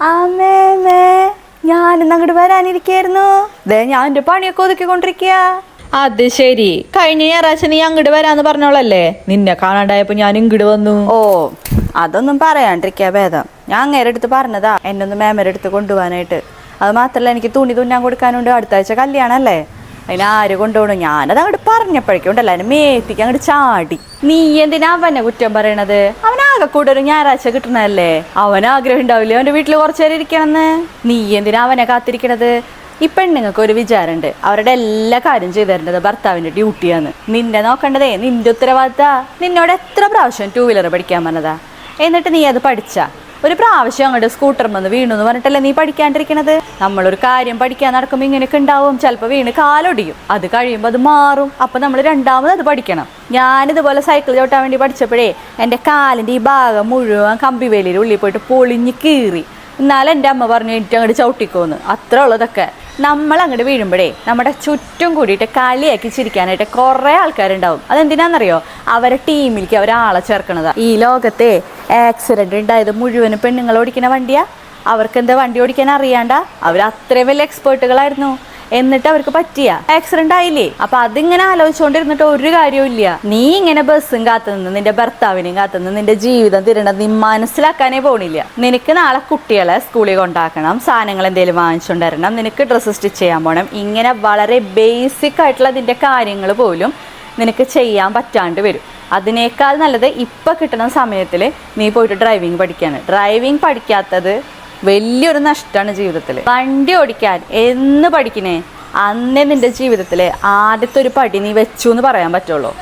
അമ്മേ ഞാനിന്ന് അങ്ങോട്ട് വരാനിരിക്കായിരുന്നു. ദേ ഞാൻ എന്റെ പണിയൊക്കെ ഒതുക്കിക്കൊണ്ടിരിക്കുക അത് ശരി. കഴിഞ്ഞ ഞായറാഴ്ച നീ അങ്ങോട്ട് വരാന്ന് പറഞ്ഞോളല്ലേ? നിന്നെ കാണാണ്ടായപ്പോ ഞാൻ ഇങ്ങോട്ട് വന്നു. ഓ അതൊന്നും പറയാണ്ടിരിക്കാ ഭേദം. ഞാൻ അങ്ങേരെ അടുത്ത് പറഞ്ഞതാ എന്നൊന്ന് മേമരെ അടുത്ത് കൊണ്ടുപോകാനായിട്ട്. അത് മാത്രല്ല എനിക്ക് തുണി തുന്നാൻ കൊടുക്കാനുണ്ട്. അടുത്ത ആഴ്ച കല്യാണല്ലേ? അതിന് ആര് കൊണ്ടുപോകണം ഞാനത് അങ്ങോട്ട് പറഞ്ഞപ്പോഴേക്കും ഉണ്ടല്ലോ അതിന് മേത്തിക്ക് അങ്ങോട്ട് ചാടി. നീ എന്തിനാ അവനെ കുറ്റം പറയണത്? അവനാകെ കൂടെ ഒരു ഞായറാഴ്ച കിട്ടണല്ലേ അവൻ ആഗ്രഹം ഉണ്ടാവില്ലേ അവന്റെ വീട്ടിൽ കുറച്ചു നേരം ഇരിക്കണമെന്ന്? നീ എന്തിനാ അവനെ കാത്തിരിക്കണത്? ഈ പെണ്ണുങ്ങൾക്ക് ഒരു വിചാരമുണ്ട്. അവരുടെ എല്ലാ കാര്യം ചെയ്തു തരേണ്ടത് ഭർത്താവിന്റെ ഡ്യൂട്ടിയാണ്. നിന്നെ നോക്കേണ്ടതേ നിന്റെ ഉത്തരവാദിത്ത. നിന്നോട് എത്ര പ്രാവശ്യം ടൂ വീലർ പഠിക്കാൻ പറഞ്ഞതാ? എന്നിട്ട് നീ അത് പഠിച്ച? ഒരു പ്രാവശ്യം അങ്ങോട്ട് സ്കൂട്ടർ വന്ന് വീണു എന്ന് പറഞ്ഞിട്ടല്ലേ നീ പഠിക്കാണ്ടിരിക്കണത്? നമ്മളൊരു കാര്യം പഠിക്കാൻ നടക്കുമ്പോൾ ഇങ്ങനെയൊക്കെ ഉണ്ടാവും. ചിലപ്പോൾ വീണ് കാലൊടിയും. അത് കഴിയുമ്പോൾ അത് മാറും. അപ്പം നമ്മൾ രണ്ടാമത് അത് പഠിക്കണം. ഞാനിതുപോലെ സൈക്കിൾ ചവിട്ടാൻ വേണ്ടി പഠിച്ചപ്പോഴേ എന്റെ കാലിന്റെ ഈ ഭാഗം മുഴുവൻ കമ്പിവേലിയുടെ ഉള്ളിൽ പോയിട്ട് പൊളിഞ്ഞ് കീറി. എന്നാലും എന്റെ അമ്മ പറഞ്ഞു എനിക്ക് അങ്ങോട്ട് ചവിട്ടിക്കോന്ന്. അത്ര ഉള്ളതൊക്കെ നമ്മൾ അങ്ങോട്ട് വീഴുമ്പോഴേ നമ്മുടെ ചുറ്റും കൂടിയിട്ട് കളിയാക്കി ചിരിക്കാനായിട്ട് കുറേ ആൾക്കാരുണ്ടാവും. അതെന്തിനാണെന്നറിയോ അവരെ ടീമിലേക്ക് അവരാളെ ചേർക്കണതാ. ഈ ലോകത്തെ ആക്സിഡന്റ് ഉണ്ടായത് മുഴുവനും പെണ്ണുങ്ങൾ ഓടിക്കുന്ന വണ്ടിയാ. അവർക്ക് എന്താ വണ്ടി ഓടിക്കാൻ അറിയാണ്ട? അവർ അത്രയും വലിയ എക്സ്പേർട്ടുകളായിരുന്നു എന്നിട്ട് അവർക്ക് പറ്റിയ ആക്സിഡന്റ് ആയില്ലേ? അപ്പൊ അതിങ്ങനെ ആലോചിച്ചുകൊണ്ടിരുന്നിട്ട് ഒരു കാര്യവും ഇല്ല. നീ ഇങ്ങനെ ബസ്സും കാത്തുനിന്ന് നിന്റെ ഭർത്താവിനെയും കാത്തുനിന്ന് നിന്റെ ജീവിതം തിരണ്ടത് നീ മനസ്സിലാക്കാനേ പോണില്ല. നിനക്ക് നാളെ കുട്ടികളെ സ്കൂളിൽ കൊണ്ടാക്കണം സാധനങ്ങൾ എന്തെങ്കിലും വാങ്ങിച്ചുകൊണ്ടിരണം നിനക്ക് ഡ്രസ്സ് സ്റ്റിച്ച് ചെയ്യാൻ പോകണം ഇങ്ങനെ വളരെ ബേസിക് ആയിട്ടുള്ള നിന്റെ കാര്യങ്ങൾ പോലും നിനക്ക് ചെയ്യാൻ പറ്റാണ്ട് വരും. അതിനേക്കാൾ നല്ലത് ഇപ്പൊ കിട്ടുന്ന സമയത്തിൽ നീ പോയിട്ട് ഡ്രൈവിംഗ് പഠിക്കാണ്. ഡ്രൈവിംഗ് പഠിക്കാത്തത് വലിയൊരു നഷ്ടമാണ് ജീവിതത്തിൽ വണ്ടി ഓടിക്കാൻ എന്ന് പഠിക്കണേ അന്നേ നിന്റെ ജീവിതത്തിലെ ആദ്യത്തെ ഒരു പടി നീ വെച്ചു എന്ന് പറയാൻ പറ്റുള്ളൂ.